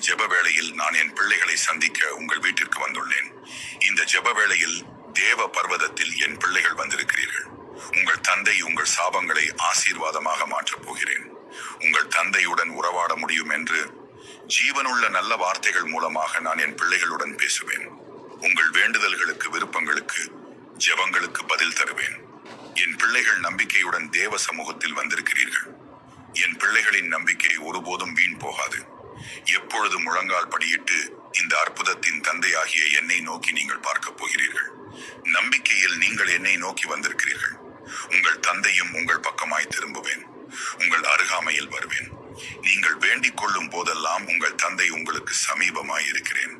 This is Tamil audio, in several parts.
ஜெப வேளையில் நான் என் பிள்ளைகளை சந்திக்க உங்கள் வீட்டிற்கு வந்துள்ளேன். இந்த ஜெப வேளையில் தேவ பர்வதத்தில் என் பிள்ளைகள் வந்திருக்கிறீர்கள். உங்கள் தந்தை உங்கள் சாபங்களை ஆசீர்வாதமாக மாற்றப் போகிறேன். உங்கள் தந்தையுடன் உறவாட முடியும் என்று ஜீவனுள்ள நல்ல வார்த்தைகள் மூலமாக நான் என் பிள்ளைகளுடன் பேசுவேன். உங்கள் வேண்டுதல்களுக்கு விருப்பங்களுக்கு ஜெபங்களுக்கு பதில் தருவேன். என் பிள்ளைகள் நம்பிக்கையுடன் தேவ சமூகத்தில் வந்திருக்கிறீர்கள். என் பிள்ளைகளின் நம்பிக்கை ஒருபோதும் வீண் போகாது. எப்பொழுது முழங்கால் படியிட்டு இந்த அற்புதத்தின் தந்தையாகிய என்னை நோக்கி நீங்கள் பார்க்கப் போகிறீர்கள். நம்பிக்கையில் நீங்கள் என்னை நோக்கி வந்திருக்கிறீர்கள். உங்கள் தந்தையும் உங்கள் பக்கமாய் திரும்புவேன். உங்கள் அருகாமையில் வருவேன். நீங்கள் வேண்டிக் கொள்ளும் போதெல்லாம் உங்கள் தந்தை உங்களுக்கு சமீபமாய் இருக்கிறேன்.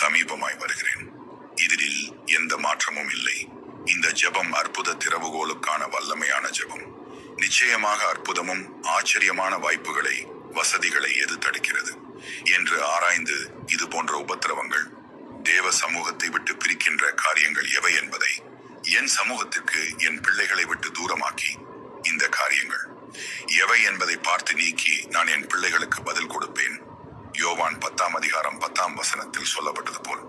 சமீபமாய் வருகிறேன். இதில் எந்த மாற்றமும் இல்லை. இந்த ஜெபம் அற்புத திறவுகோலுக்கான வல்லமையான ஜெபம். நிச்சயமாக அற்புதமும் ஆச்சரியமான வாய்ப்புகளை வசதிகளை எது தடுக்கிறது என்று ஆராய்ந்து இது போன்ற உபத்திரவங்கள் தேவ சமூகத்தை விட்டு பிரிக்கின்ற காரியங்கள் எவை என்பதை என் சமூகத்திற்கு என் பிள்ளைகளை விட்டு தூரமாக்கி இந்த காரியங்கள். எவை என்பதை பார்த்து நீக்கி நான் என் பிள்ளைகளுக்கு பதில் கொடுப்பேன். யோவான் பத்தாம் அதிகாரம் பத்தாம் வசனத்தில் சொல்லப்பட்டது போல்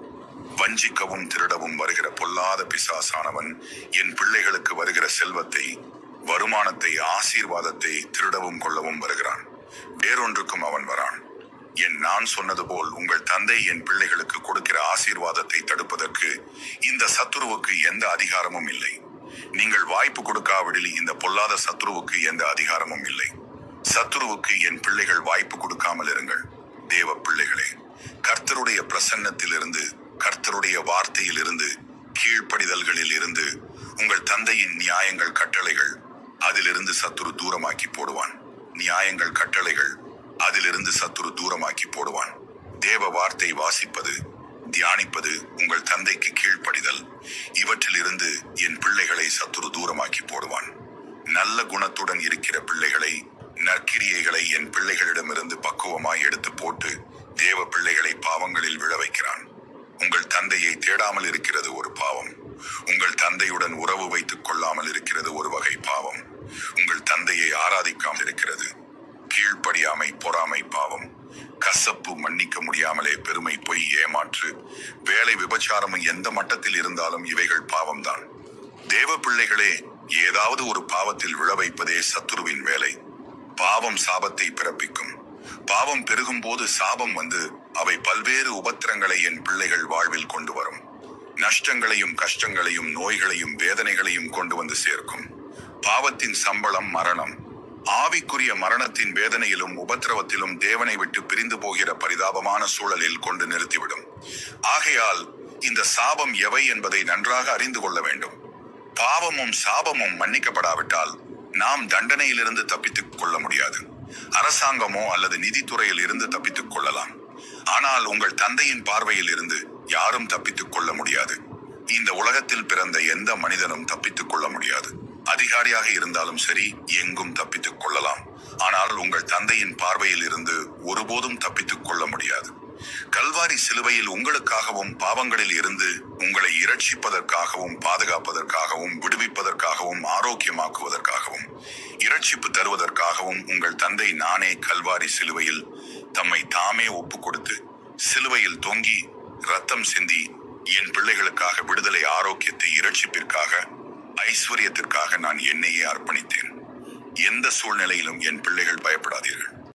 வஞ்சிக்கவும் திருடவும் வருகிற பொல்லாத பிசாசானவன் என் பிள்ளைகளுக்கு வருகிற செல்வத்தை வருமானத்தை ஆசீர்வாதத்தை திருடவும் கொள்ளவும் வருகிறான். வேறொன்றுக்கும் அவன் வரான். என் நான் சொன்னது போல் உங்கள் தந்தை என் பிள்ளைகளுக்கு கொடுக்கிற ஆசீர்வாதத்தை தடுப்பதற்கு இந்த சத்துருவுக்கு எந்த அதிகாரமும் இல்லை. நீங்கள் வாய்ப்பு கொடுக்காவிடில் இந்த பொல்லாத சத்துருவுக்கு எந்த அதிகாரமும் இல்லை. சத்துருவுக்கு என் பிள்ளைகள் வாய்ப்பு கொடுக்காமல் இருங்கள். தேவ பிள்ளைகளே கர்த்தருடைய பிரசன்னத்திலிருந்து கர்த்தருடைய வார்த்தையிலிருந்து கீழ்ப்படிதல்களில் இருந்து உங்கள் தந்தையின் நியாயங்கள் கட்டளைகள் அதிலிருந்து சத்துரு தூரமாக்கி போடுவான். நியாயங்கள் கட்டளைகள் அதிலிருந்து சத்துரு தூரமாக்கி போடுவான். தேவ வார்த்தை வாசிப்பது தியானிப்பது உங்கள் தந்தைக்கு கீழ்ப்படிதல். இவற்றிலிருந்து என் பிள்ளைகளை சத்துரு தூரமாக்கி போடுவான். நல்ல குணத்துடன் இருக்கிற பிள்ளைகளை நற்கிரியைகளை என் பிள்ளைகளிடமிருந்து பக்குவமாய் எடுத்து போட்டு தேவ பிள்ளைகளை பாவங்களில் விழ வைக்கிறான். உங்கள் தந்தையை தேடாமல் இருக்கிறது ஒரு பாவம். உங்கள் தந்தையுடன் உறவு வைத்துக் கொள்ளாமல் இருக்கிறது ஒரு தந்தையை இருக்கிறது. கீழ்ப்படியாமை பொறாமை பாவம். கசப்பு மன்னிக்க முடியாமலே பெருமை பொய் ஏமாற்று. வேலை விபச்சாரம் எந்த மட்டத்தில் இருந்தாலும் இவைகள் பாவம்தான். தேவ பிள்ளைகளே ஏதாவது ஒரு பாவத்தில் விழ வைப்பதே சத்துருவின் வேலை. பாவம் சாபத்தை பிறப்பிக்கும். பாவம் பெருகும் போது சாபம் வந்து அவை பல்வேறு உபத்திரங்களை என் பிள்ளைகள் வாழ்வில் கொண்டு வரும். நஷ்டங்களையும் கஷ்டங்களையும் நோய்களையும் வேதனைகளையும் கொண்டு வந்து சேர்க்கும். பாவத்தின் சம்பளம் மரணம். ஆவிக்குரிய மரணத்தின் வேதனையிலும் உபத்திரவத்திலும் தேவனை விட்டு பிரிந்து போகிற பரிதாபமான சூழலில் கொண்டு நிறுத்திவிடும். ஆகையால் இந்த சாபம் எவை என்பதை நன்றாக அறிந்து கொள்ள வேண்டும். பாவமும் சாபமும் மன்னிக்கப்படாவிட்டால் நாம் தண்டனையிலிருந்து தப்பித்துக் கொள்ள முடியாது. அரசாங்கமோ அல்லது நிதித்துறையில் இருந்து தப்பித்துக் கொள்ளலாம். ஆனால் உங்கள் தந்தையின் பார்வையில் இருந்து யாரும் தப்பித்துக் கொள்ள முடியாது. இந்த உலகத்தில் பிறந்த எந்த மனிதனும் தப்பித்துக் கொள்ள முடியாது. அதிகாரியாக இருந்தாலும் சரி எங்கும் தப்பித்துக் கொள்ளலாம். ஆனால் உங்கள் தந்தையின் பார்வையில் இருந்து ஒருபோதும் தப்பித்துக் கொள்ள முடியாது. கல்வாரி சிலுவையில் உங்களுக்காகவும் பாவங்களில் இருந்து உங்களை இரட்சிப்பதற்காகவும் பாதுகாப்பதற்காகவும் விடுவிப்பதற்காகவும் ஆரோக்கியமாக்குவதற்காகவும் இரட்சிப்பு தருவதற்காகவும் உங்கள் தந்தை நானே கல்வாரி சிலுவையில் தம்மை தாமே ஒப்பு கொடுத்து சிலுவையில் தொங்கி ரத்தம் சிந்தி என் பிள்ளைகளுக்காக விடுதலை ஆரோக்கியத்தை இரட்சிப்பிற்காக ஐஸ்வர்யத்திற்காக நான் என்னையே அர்ப்பணித்தேன். எந்த சூழ்நிலையிலும் என் பிள்ளைகள் பயப்படாதீர்கள்.